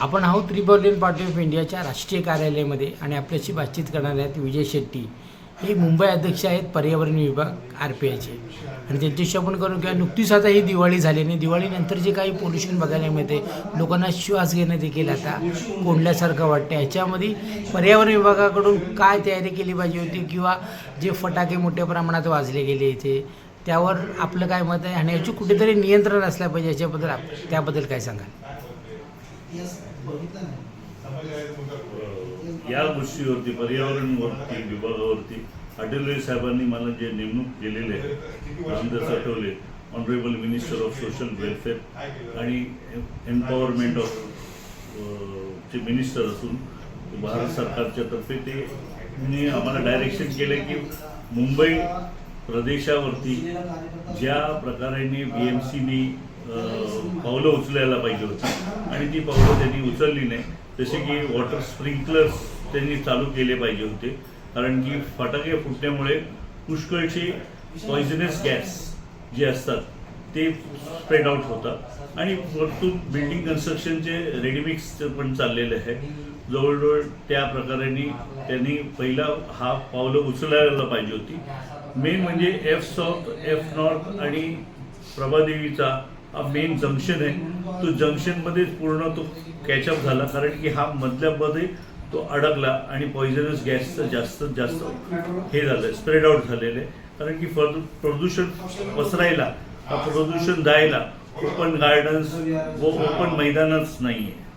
आपण आहोत Republican party of इंडियाच्या राष्ट्रीय कार्यालयामध्ये आणि आपल्याशी बातचीत करणार आहेत विजय शेट्टी. हे मुंबई अध्यक्ष आहेत पर्यावरण विभाग आर पी आयचे आणि त्यांच्याशी आपण करून किंवा नुकतीच आता ही दिवाळी झाली आणि दिवाळीनंतर जे काही पोल्युशन बघायला मिळते लोकांना श्वास घेणं देखील आता कोंडल्यासारखं वाटतं ह्याच्यामध्ये पर्यावरण विभागाकडून काय तयारी केली पाहिजे होती किंवा जे फटाके मोठ्या प्रमाणात वाजले गेले इथे त्यावर आपलं काय मत आहे? आणि याची कुठेतरी नियंत्रण असलं पाहिजे याच्याबद्दल आप- त्याबद्दल काय सांगाल? या गोष्टीवरती पर्यावरणवरती विभागावरती आठवले साहेबांनी मला जे नेमणूक केलेले आहे Ramdas Athawale honourable minister of social welfare आणि एम्पॉवरमेंट ऑफ चे मिनिस्टर असून भारत सरकारच्या तर्फे ते आम्हाला डायरेक्शन केले की मुंबई प्रदेशावरती ज्या प्रकाराने बी एम सीनी पावलं उचलायला पाहिजे होती. आणि ती पावलं त्यांनी उचलली नाही. जसे की वॉटर स्प्रिंकलर्स त्यांनी चालू केले पाहिजे होते. कारण की फटाके फुटण्यामुळे पुष्कळचे पॉयझनस गॅस जे असतात ते स्प्रेड आउट होतात. आणि वरतून बिल्डिंग कन्स्ट्रक्शनचे रेडीमिक्स पण चाललेले आहे. जवळजवळ त्या प्रकाराने त्यांनी पहिला हा पावलं उचलायला पाहिजे होती. मेन म्हणजे एफ सॉ एफ नॉर्थ आणि प्रभादेवीचा मेन जंक्शन आहे. तो जंक्शनमध्येच पूर्ण तो कॅचअप झाला. कारण की हा मधल्यामध्ये तो अडकला आणि पॉयझनस गॅसचं जास्त जास्त हे झालं स्प्रेड आउट झालेलं आहे कारण की प्रदूषण पसरायला हा प्रदूषण जायला ओपन गार्डन्स व ओपन मैदानच नाही आहे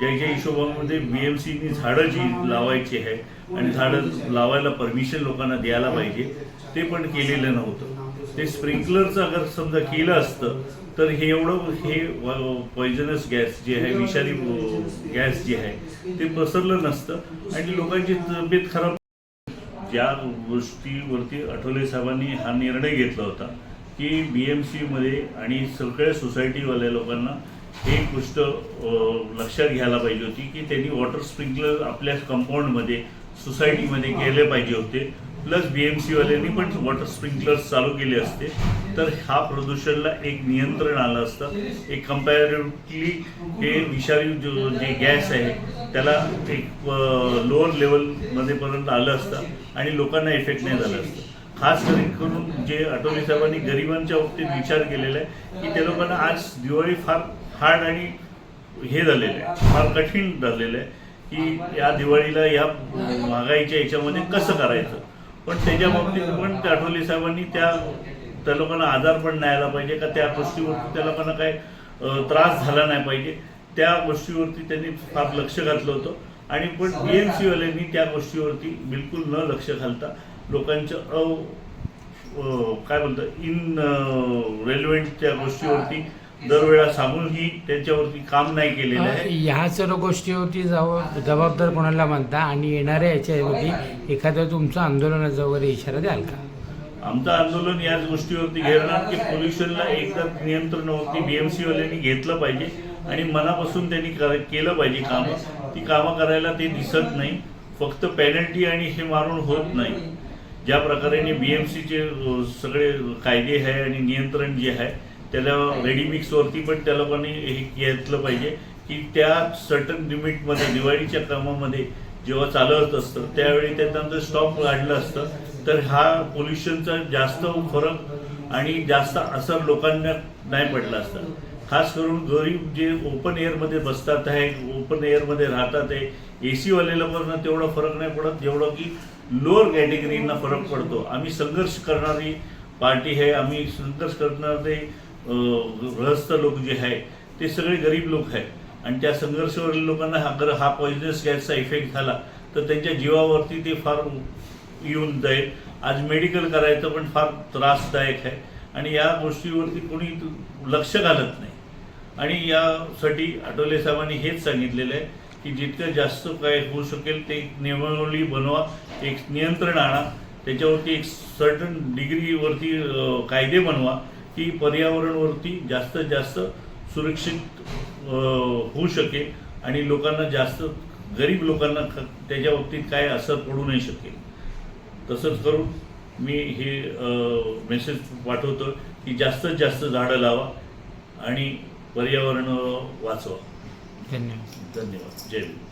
ज्याच्या हिशोबामध्ये बी एम सीनी झाडं जी लावायची आहे आणि झाडं लावायला परमिशन लोकांना द्यायला पाहिजे ते पण केलेलं नव्हतं. ते स्प्रिंकलरचं अगर समजा केलं असतं तर हे एवढं हे पॉयझनस गॅस जे आहे विषारी गॅस जे आहे ते पसरलं नसतं. आणि लोकांची तब्येत खराब ज्या गोष्टीवरती आठवले साहेबांनी हा निर्णय घेतला होता की बी एम सीमध्ये आणि सगळ्या सोसायटीवाल्या लोकांना एक गोष्ट लक्षात घ्यायला पाहिजे होती की त्यांनी वॉटर स्प्रिंकलर आपल्या कंपाऊंडमध्ये सोसायटीमध्ये केले पाहिजे होते. प्लस बी एम सीवाल्यांनी पण वॉटर स्प्रिंकलर्स चालू केले असते. तर हा प्रदूषणला एक नियंत्रण आलं असतं. एक कम्पॅरेटिव्हली हे विषारी जो जे गॅस आहे त्याला एक लोअर लेवलमध्ये पर्यंत आलं असतं आणि लोकांना इफेक्ट नाही झालं असतं. खास करून जे आठवले साहेबांनी गरिबांच्या बाबतीत विचार केलेला आहे की त्या लोकांना आज दिवाळी फार हार्ड आणि हे झालेलं आहे फार कठीण झालेलं आहे की या दिवाळीला या महागाईच्या याच्यामध्ये कसं करायचं? पण त्याच्या बाबतीत पण आठवले साहेबांनी त्या त्या लोकांना आजार पण नाही आला पाहिजे का? त्या गोष्टीवरती त्या लोकांना काय त्रास झाला नाही पाहिजे. त्या गोष्टीवरती त्यांनी फार लक्ष घातलं होतं. आणि पण बी एम सीवाल्यांनी त्या गोष्टीवरती बिलकुल न लक्ष घालता लोकांचं अ काय म्हणतं इन रेल्वेंट त्या गोष्टीवरती दरवेळा सांगूनही त्यांच्यावरती काम नाही केलेलं आहे. ह्या सर्व गोष्टीवरती जबाब जबाबदार कोणाला मानता आणि येणाऱ्या याच्यामध्ये एखाद्या तुमचं आंदोलनाचा वगैरे इशारा द्याल का? आमचं आंदोलन याच गोष्टीवरती घेणार की पोल्युशनला एकदा नियंत्रणावरती बीएमसी वाल्यांनी घेतलं पाहिजे आणि मनापासून त्यांनी केलं पाहिजे कामं. ती कामं करायला ते दिसत नाही. फक्त पेनल्टी आणि हे मारून होत नाही. ज्या प्रकारे बीएमसीचे सगळे कायदे आहे आणि नियंत्रण जे आहे त्याला रेडीमिक्सवरती पण त्या लोकांनी हे घेतलं पाहिजे की त्या सर्टन लिमिटमध्ये दिवाळीच्या कामामध्ये जेव्हा चालत असतं त्यावेळी त्यांना जर स्टॉप काढलं असतं. तर हा पोल्युशनचा जास्त फरक आणि जास्त असर लोकांना नाही पडला असता. खास करून गरीब जे ओपन एअरमध्ये बसतात आहे ओपन एअरमध्ये राहतात आहे ए सीवाले लोकांना तेवढा फरक नाही पडत जेवढं की लोअर कॅटेगरीना फरक पडतो. आम्ही संघर्ष करणारी पार्टी आहे आम्ही संघर्ष करणारे गृहस्थ लोक जे आहे ते सगळे गरीब लोक आहे आणि त्या संघर्षवरील लोकांना हा जर हा पॉइझनस गॅसचा इफेक्ट झाला तर त्यांच्या जीवावरती ते फार येऊन जाईल. आज मेडिकल करायचं पण फार त्रासदायक आहे. आणि या गोष्टीवरती कोणी लक्ष घालत नाही. आणि यासाठी आठवले साहेबांनी हेच सांगितलेलं आहे की जितकं जास्त काय होऊ शकेल ते एक नियमावली बनवा एक नियंत्रण आणा. त्याच्यावरती एक सर्टन डिग्रीवरती कायदे बनवा. की पर्यावरणवरती जास्तीत जास्त सुरक्षित होऊ शकेल आणि लोकांना जास्त गरीब लोकांना ख- त्याच्या बाबतीत काय असर पडू नाही शकेल. तसंच करून मी हे मेसेज पाठवतो की जास्तीत जास्त झाडं लावा आणि पर्यावरण वाचवा. धन्यवाद. धन्यवाद. जय